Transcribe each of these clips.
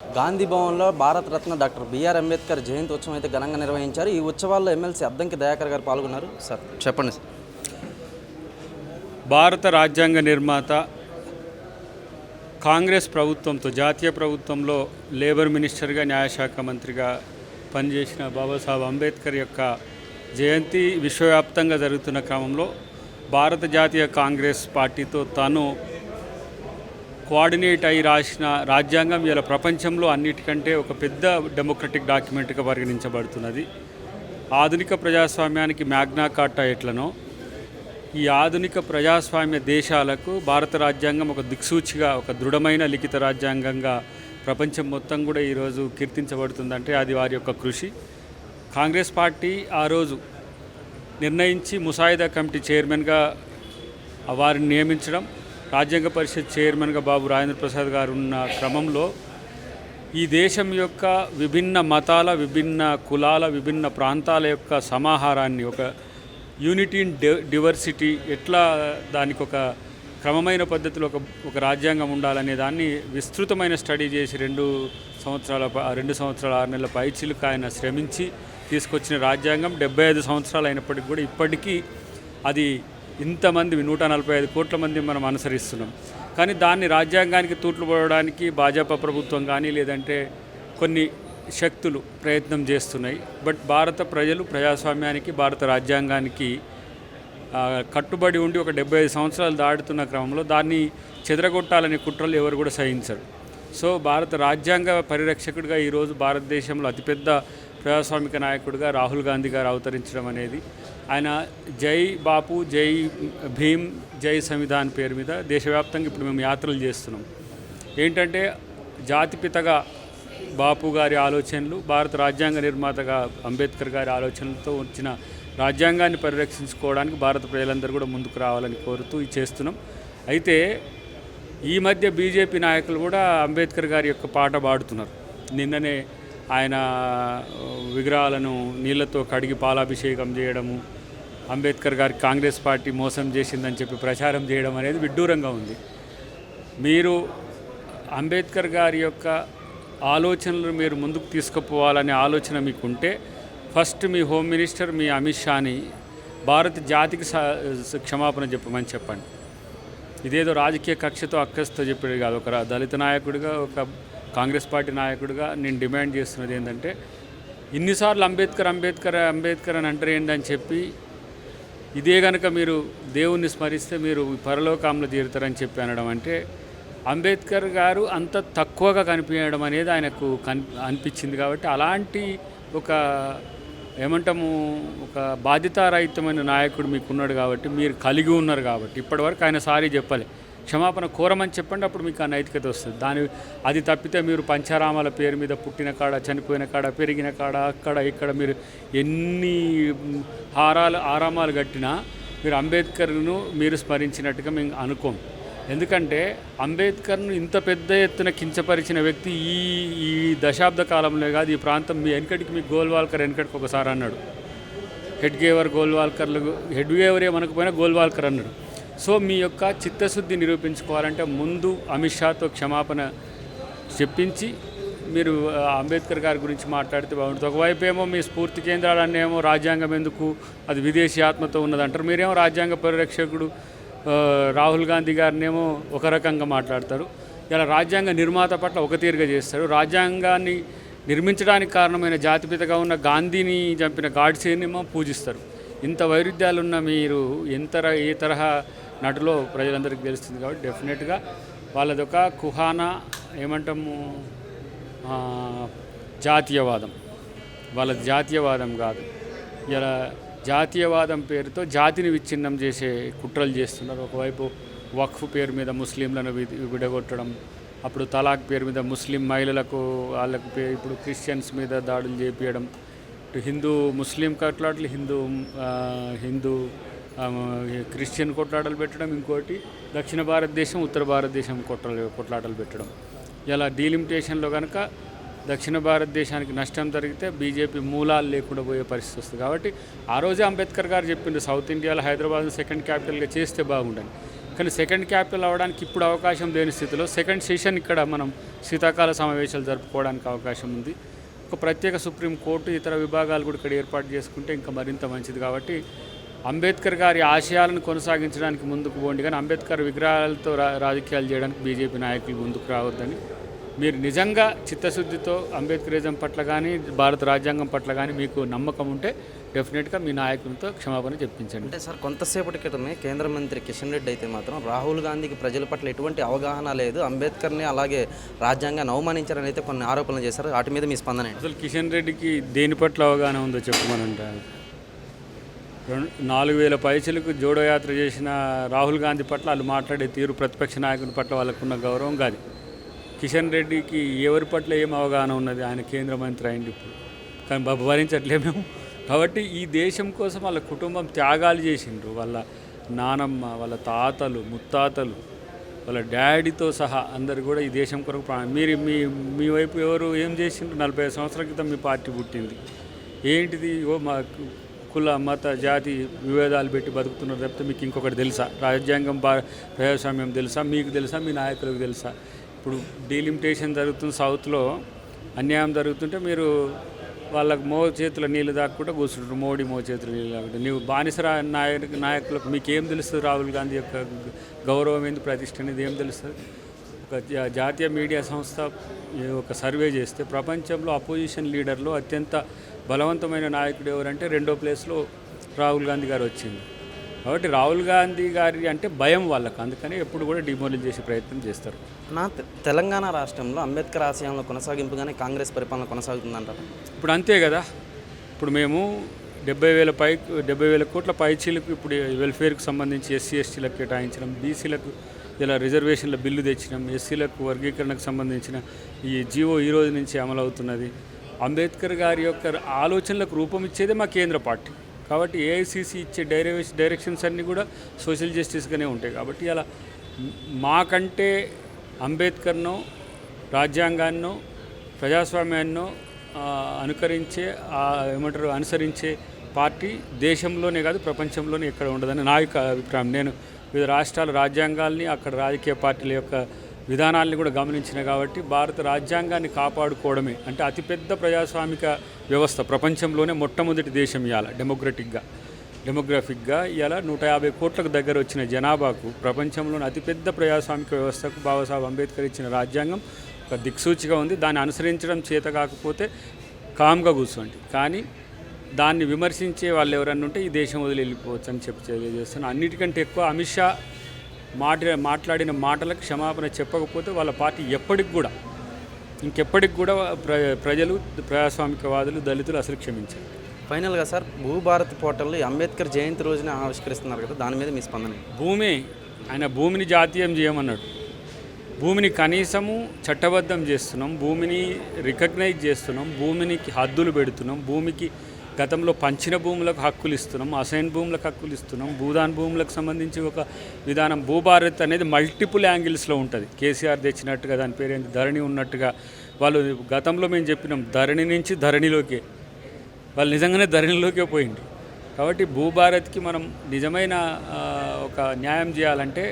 గాంధీ భవన్లో Bharat Ratna doctor BR Ambedkar Jayanti ఉత్సవం అయితే ఘనంగా నిర్వహించారు. ఈ ఉత్సవాల్లో ఎమ్మెల్సీ అద్దంకి దయాకర్ గారు పాల్గొన్నారు. సార్ చెప్పండి సార్. భారత రాజ్యాంగ నిర్మాత కాంగ్రెస్ ప్రభుత్వంతో జాతీయ ప్రభుత్వంలో లేబర్ మినిస్టర్గా న్యాయశాఖ మంత్రిగా పనిచేసిన బాబాసాహెబ్ అంబేద్కర్ యొక్క జయంతి విశ్వవ్యాప్తంగా జరుగుతున్న క్రమంలో భారత జాతీయ కాంగ్రెస్ పార్టీతో తాను కోఆర్డినేట్ అయి రాసిన రాజ్యాంగం ఇలా ప్రపంచంలో అన్నిటికంటే ఒక పెద్ద డెమోక్రటిక్ డాక్యుమెంట్గా పరిగణించబడుతున్నది. ఆధునిక ప్రజాస్వామ్యానికి మ్యాగ్నా కార్టా ఎట్లనో ఈ ఆధునిక ప్రజాస్వామ్య దేశాలకు భారత రాజ్యాంగం ఒక దిక్సూచిగా ఒక దృఢమైన లిఖిత రాజ్యాంగంగా ప్రపంచం మొత్తం కూడా ఈరోజు కీర్తించబడుతుందంటే అది వారి యొక్క కృషి. కాంగ్రెస్ పార్టీ ఆ రోజు నిర్ణయించి ముసాయిదా కమిటీ చైర్మన్గా వారిని నియమించడం రాజ్యాంగ పరిషత్ చైర్మన్గా బాబు రాజేంద్ర ప్రసాద్ గారు ఉన్న క్రమంలో ఈ దేశం యొక్క విభిన్న మతాల విభిన్న కులాల విభిన్న ప్రాంతాల యొక్క సమాహారాన్ని ఒక యూనిటీ ఇన్ డివర్సిటీ ఎట్లా దానికి ఒక క్రమమైన పద్ధతిలో ఒక ఒక రాజ్యాంగం ఉండాలనే దాన్ని విస్తృతమైన స్టడీ చేసి రెండు సంవత్సరాల రెండు సంవత్సరాల ఆరు నెలల పైచిలకు ఆయన శ్రమించి తీసుకొచ్చిన రాజ్యాంగం డెబ్బై ఐదు సంవత్సరాలు అయినప్పటికీ కూడా ఇప్పటికీ అది ఇంతమంది నూట నలభై ఐదు కోట్ల మంది మనం అనుసరిస్తున్నాం. కానీ దాన్ని రాజ్యాంగానికి తూట్లు పడడానికి భాజపా ప్రభుత్వం కానీ లేదంటే కొన్ని శక్తులు ప్రయత్నం చేస్తున్నాయి. బట్ భారత ప్రజలు ప్రజాస్వామ్యానికి భారత రాజ్యాంగానికి కట్టుబడి ఉండి ఒక డెబ్బై ఐదు సంవత్సరాలు దాటుతున్న క్రమంలో దాన్ని చెదరగొట్టాలనే కుట్రలు ఎవరు కూడా సహించరు. సో భారత రాజ్యాంగ పరిరక్షకుడిగా ఈరోజు భారతదేశంలో అతిపెద్ద ప్రజాస్వామిక నాయకుడిగా రాహుల్ గాంధీ గారు అవతరించడం అనేది ఆయన జై బాపు జై భీమ్ జై సంవిధాన్ పేరు మీద దేశవ్యాప్తంగా ఇప్పుడు మేము యాత్రలు చేస్తున్నాం. ఏంటంటే జాతిపితగా బాపు గారి ఆలోచనలు భారత రాజ్యాంగ నిర్మాతగా అంబేద్కర్ గారి ఆలోచనలతో వచ్చిన రాజ్యాంగాన్ని పరిరక్షించుకోవడానికి భారత ప్రజలందరూ కూడా ముందుకు రావాలని కోరుతూ చేస్తున్నాం. అయితే ఈ మధ్య బీజేపీ నాయకులు కూడా అంబేద్కర్ గారి యొక్క పాట పాడుతున్నారు. నిన్ననే ఆయన విగ్రహాలను నీళ్ళతో కడిగి పాలాభిషేకం చేయడము అంబేద్కర్ గారి కాంగ్రెస్ పార్టీ మోసం చేసిందని చెప్పి ప్రచారం చేయడం అనేది విడ్డూరంగా ఉంది. మీరు అంబేద్కర్ గారి యొక్క ఆలోచనలు మీరు ముందుకు తీసుకుపోవాలనే ఆలోచన మీకుంటే ఫస్ట్ మీ హోమ్ మినిస్టర్ మీ అమిత్ షాని భారత జాతికి స- క్షమాపణ చెప్పమని చెప్పండి. ఇదేదో రాజకీయ కక్షతో అక్కస్తో చెప్పాడు కాదు. ఒక దళిత నాయకుడిగా ఒక కాంగ్రెస్ పార్టీ నాయకుడిగా నేను డిమాండ్ చేస్తున్నది ఏంటంటే ఇన్నిసార్లు అంబేద్కర్ అంబేద్కర్ అంబేద్కర్ అని అంటారు ఏంటని చెప్పి ఇదే కనుక మీరు దేవుణ్ణి స్మరిస్తే మీరు పరలోకంలో చేరుతారని చెప్పి అనడం అంటే అంబేద్కర్ గారు అంత తక్కువగా కనిపించడం అనేది ఆయనకు కన్ అనిపించింది కాబట్టి అలాంటి ఒక ఏమంటాము ఒక బాధ్యతారహితమైన నాయకుడు మీకున్నాడు కాబట్టి మీరు కలిగి ఉన్నారు కాబట్టి ఇప్పటివరకు ఆయన సారీ చెప్పలే. క్షమాపణ కోరమని చెప్పండి అప్పుడు మీకు ఆ నైతికత వస్తుంది. దాని అది తప్పితే మీరు పంచారామాల పేరు మీద పుట్టిన కాడ చనిపోయిన కాడ పెరిగిన కాడ అక్కడ ఇక్కడ మీరు ఎన్ని హారాలు ఆరామాలు కట్టినా మీరు అంబేద్కర్ను మీరు స్మరించినట్టుగా మేము అనుకోం. ఎందుకంటే అంబేద్కర్ను ఇంత పెద్ద ఎత్తున కించపరిచిన వ్యక్తి ఈ ఈ దశాబ్ద కాలంలో కాదు ఈ ప్రాంతం మీ వెనకటికి మీ గోల్వాల్కర్ వెనకటికి ఒకసారి అన్నాడు. హెడ్గేవర్ గోల్వాల్కర్లు హెడ్గేవరే మనకు పోయినా గోల్వాల్కర్ అన్నాడు. సో మీ యొక్క చిత్తశుద్ధి నిరూపించుకోవాలంటే ముందు అమిత్ షాతో క్షమాపణ చెప్పించి మీరు అంబేద్కర్ గారి గురించి మాట్లాడితే బాగుంటుంది. ఒకవైపు ఏమో మీ స్ఫూర్తి కేంద్రాలన్నీ ఏమో రాజ్యాంగం ఎందుకు అది విదేశీ ఆత్మతో ఉన్నదంటారు మీరేమో రాజ్యాంగ పరిరక్షకుడు రాహుల్ గాంధీ గారినేమో ఒక రకంగా మాట్లాడతారు. ఇలా రాజ్యాంగ నిర్మాత పట్ల ఒక తీరుగా చేస్తారు. రాజ్యాంగాన్ని నిర్మించడానికి కారణమైన జాతిపితగా ఉన్న గాంధీని చంపిన గాడ్సేనేమో పూజిస్తారు. ఇంత వైరుధ్యాలున్న మీరు ఎంత ఏ తరహా నటులో ప్రజలందరికీ తెలుస్తుంది కాబట్టి డెఫినెట్గా వాళ్ళదొక కుహానా ఏమంటాము జాతీయవాదం. వాళ్ళ జాతీయవాదం కాదు. ఇలా జాతీయవాదం పేరుతో జాతిని విచ్ఛిన్నం చేసే కుట్రలు చేస్తున్నారు. ఒకవైపు వక్ఫ్ పేరు మీద ముస్లింలను విడగొట్టడం అప్పుడు తలాక్ పేరు మీద ముస్లిం మహిళలకు వాళ్ళకు ఇప్పుడు క్రిస్టియన్స్ మీద దాడులు చేపించడం ఇటు హిందూ ముస్లిం కట్లాట్లు హిందూ హిందూ క్రిస్టియన్ కొట్లాటలు పెట్టడం ఇంకోటి దక్షిణ భారతదేశం ఉత్తర భారతదేశం కొట్ల కొట్లాటలు పెట్టడం. ఇలా డీలిమిటేషన్లో కనుక దక్షిణ భారతదేశానికి నష్టం జరిగితే బీజేపీ మూలాలు లేకుండా పోయే పరిస్థితి వస్తుంది. కాబట్టి ఆ రోజే అంబేద్కర్ గారు చెప్పిండు సౌత్ ఇండియాలో హైదరాబాద్ సెకండ్ క్యాపిటల్గా చేస్తే బాగుండని. కానీ సెకండ్ క్యాపిటల్ అవ్వడానికి ఇప్పుడు అవకాశం లేని స్థితిలో సెకండ్ సెషన్ ఇక్కడ మనం శీతాకాల సమావేశాలు జరుపుకోవడానికి అవకాశం ఉంది. ఒక ప్రత్యేక సుప్రీం కోర్టు ఇతర విభాగాలు కూడా ఇక్కడ ఏర్పాటు చేసుకుంటే ఇంకా మరింత మంచిది. కాబట్టి అంబేద్కర్ గారి ఆశయాలను కొనసాగించడానికి ముందుకు పోండి కానీ అంబేద్కర్ విగ్రహాలతో రా రాజకీయాలు చేయడానికి బీజేపీ నాయకులు ముందుకు రావద్దని. మీరు నిజంగా చిత్తశుద్ధితో అంబేద్కరిజం పట్ల కానీ భారత రాజ్యాంగం పట్ల కానీ మీకు నమ్మకం ఉంటే డెఫినెట్గా మీ నాయకులతో క్షమాపణ చెప్పించండి. అంటే సార్ కొంతసేపటి క్రితమే కేంద్ర మంత్రి కిషన్ రెడ్డి అయితే మాత్రం రాహుల్ గాంధీకి ప్రజల పట్ల ఎటువంటి అవగాహన లేదు అంబేద్కర్ని అలాగే రాజ్యాంగాన్ని అవమానించారని అయితే కొన్ని ఆరోపణలు చేశారు. వాటి మీద మీ స్పందన అసలు కిషన్ రెడ్డికి దేని పట్ల అవగాహన ఉందో చెప్పమనంటారు? రెండు నాలుగు వేల పైసలకు జోడో యాత్ర చేసిన రాహుల్ గాంధీ పట్ల వాళ్ళు మాట్లాడే తీరు ప్రతిపక్ష నాయకుని పట్ల వాళ్ళకున్న గౌరవం కాదు. కిషన్ రెడ్డికి ఎవరి పట్ల ఏం అవగాహన ఉన్నది? ఆయన కేంద్ర మంత్రి అయింది ఇప్పుడు. కానీ బాబు భరించట్లే మేము. కాబట్టి ఈ దేశం కోసం వాళ్ళ కుటుంబం త్యాగాలు చేసిండ్రు. వాళ్ళ నానమ్మ వాళ్ళ తాతలు ముత్తాతలు వాళ్ళ డాడీతో సహా అందరు కూడా ఈ దేశం కొరకు మీరు మీ మీ వైపు ఎవరు ఏం చేసిండ్రు? నలభై సంవత్సరాల క్రితం మీ పార్టీ పుట్టింది. ఏంటిది? ఓ మా కుల మత జాతి విభేదాలు పెట్టి బతుకుతున్నారు తప్పితే మీకు ఇంకొకటి తెలుసా? రాజ్యాంగం ప్రజాస్వామ్యం తెలుసా? మీకు తెలుసా? మీ నాయకులకు తెలుసా? ఇప్పుడు డీలిమిటేషన్ జరుగుతుంది సౌత్లో. అన్యాయం జరుగుతుంటే మీరు వాళ్ళకు మో చేతుల నీళ్ళు దాక్కుంటే కూర్చుంటారు. మోడీ మో చేతుల నీళ్ళు దాక్కుంటే నీవు బానిస నాయకు నాయకులకు మీకు ఏం తెలుస్తుంది రాహుల్ గాంధీ యొక్క గౌరవం ఏంది ప్రతిష్ట అనేది ఏం తెలుస్తుంది? ఒక జాతీయ మీడియా సంస్థ ఒక సర్వే చేస్తే ప్రపంచంలో అపోజిషన్ లీడర్లో అత్యంత బలవంతమైన నాయకుడు ఎవరంటే రెండో ప్లేస్లో రాహుల్ గాంధీ గారు వచ్చింది. కాబట్టి రాహుల్ గాంధీ గారి అంటే భయం వాళ్ళకు. అందుకని ఎప్పుడు కూడా డిమోలిజ్ చేసే ప్రయత్నం చేస్తారు. నా తెలంగాణ రాష్ట్రంలో అంబేద్కర్ ఆశయాలను కొనసాగింపుగానే కాంగ్రెస్ పరిపాలన కొనసాగుతుందంటారు. ఇప్పుడు అంతే కదా. ఇప్పుడు మేము డెబ్బై వేల పై డెబ్బై వేల కోట్ల పైచీలకు ఇప్పుడు వెల్ఫేర్కి సంబంధించి ఎస్సీ ఎస్టీలకు కేటాయించడం బీసీలకు ఇలా రిజర్వేషన్ల బిల్లు తెచ్చినాం ఎస్సీలకు వర్గీకరణకు సంబంధించిన ఈ జీవో ఈ రోజు నుంచి అమలు అవుతున్నది అంబేద్కర్ గారి యొక్క ఆలోచనలకు రూపం ఇచ్చేదే మా కేంద్ర పార్టీ. కాబట్టి ఏఐసిసి ఇచ్చే డైరెక్షన్ డైరెక్షన్స్ అన్నీ కూడా సోషల్ జస్టిస్గానే ఉంటాయి. కాబట్టి అలా మాకంటే అంబేద్కర్ను రాజ్యాంగాన్నో ప్రజాస్వామ్యాన్నో అనుకరించే ఏమంటారు అనుసరించే పార్టీ దేశంలోనే కాదు ప్రపంచంలోనే ఎక్కడ ఉండదని నా యొక్క అభిప్రాయం. నేను వివిధ రాష్ట్రాల రాజ్యాంగాల్ని అక్కడ రాజకీయ పార్టీల యొక్క విధానాల్ని కూడా గమనించిన కాబట్టి భారత రాజ్యాంగాన్ని కాపాడుకోవడమే అంటే అతిపెద్ద ప్రజాస్వామిక వ్యవస్థ ప్రపంచంలోనే మొట్టమొదటి దేశం ఇవాళ డెమోక్రటిక్గా. డెమోగ్రఫిక్గా ఇలా నూట యాభై కోట్లకు దగ్గర వచ్చిన జనాభాకు ప్రపంచంలోని అతిపెద్ద ప్రజాస్వామిక వ్యవస్థకు బాబాసాహెబ్ అంబేద్కర్ ఇచ్చిన రాజ్యాంగం ఒక దిక్సూచిగా ఉంది. దాన్ని అనుసరించడం చేత కాకపోతే కామ్గా కూర్చోండి. కానీ దాన్ని విమర్శించే వాళ్ళు ఎవరన్నా ఉంటే ఈ దేశం వదిలి వెళ్ళిపోవచ్చు అని చెప్పి తెలియజేస్తున్నాను అన్నిటికంటే ఎక్కువ అమిత్ షా మాట మాట్లాడిన మాటలకు క్షమాపణ చెప్పకపోతే వాళ్ళ పార్టీ ఎప్పటికి కూడా ఇంకెప్పటికి కూడా ప్ర ప్రజలు ప్రజాస్వామికవాదులు దళితులు అసలు క్షమించారు ఫైనల్గా సార్ భూభారత్ పోర్టల్లో అంబేద్కర్ జయంతి రోజున ఆవిష్కరిస్తున్నారు కదా దాని మీద మీ స్పందన? భూమి ఆయన భూమిని జాతీయం చేయమన్నాడు భూమిని కనీసము చట్టబద్ధం చేస్తున్నాం భూమిని రికగ్నైజ్ చేస్తున్నాం భూమినికి హద్దులు పెడుతున్నాం భూమికి గతంలో పంచిన భూములకు హక్కులు ఇస్తున్నాం అసైన్ భూములకు హక్కులు ఇస్తున్నాం భూదాన్ భూములకు సంబంధించి ఒక విధానం భూభారత్ అనేది మల్టిపుల్ యాంగిల్స్లో ఉంటుంది. కేసీఆర్ తెచ్చినట్టుగా దాని పేరేంటి ధరణి ఉన్నట్టుగా వాళ్ళు గతంలో మేము చెప్పినాం ధరణి నుంచి ధరణిలోకే. వాళ్ళు నిజంగానే ధరణిలోకే పోయింది కాబట్టి భూభారత్కి మనం నిజమైన ఒక న్యాయం చేయాలంటే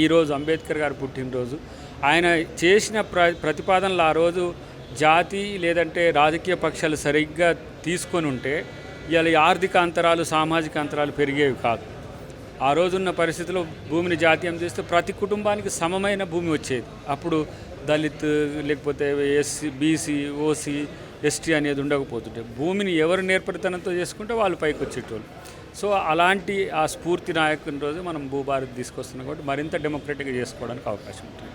ఈరోజు అంబేద్కర్ గారు పుట్టినరోజు. ఆయన చేసిన ప్ర ప్రతిపాదనలు ఆ రోజు జాతి లేదంటే రాజకీయ పక్షాలు సరిగ్గా తీసుకొని ఉంటే ఇవాళ ఆర్థిక అంతరాలు సామాజిక అంతరాలు పెరిగేవి కాదు. ఆ రోజున్న పరిస్థితిలో భూమిని జాతీయం చేస్తే ప్రతి కుటుంబానికి సమమైన భూమి వచ్చేది. అప్పుడు దళిత్ లేకపోతే ఎస్సీ బీసీ ఓసీ ఎస్టీ అనేది ఉండకపోతుంటే భూమిని ఎవరు నేర్పరితనంతో చేసుకుంటే వాళ్ళు పైకి వచ్చేటోళ్ళు. సో అలాంటి ఆ స్ఫూర్తి నాయకుని రోజు మనం భూభారత్ తీసుకొస్తున్నాం కాబట్టి మరింత డెమోక్రటిక్గా చేసుకోవడానికి అవకాశం ఉంటుంది.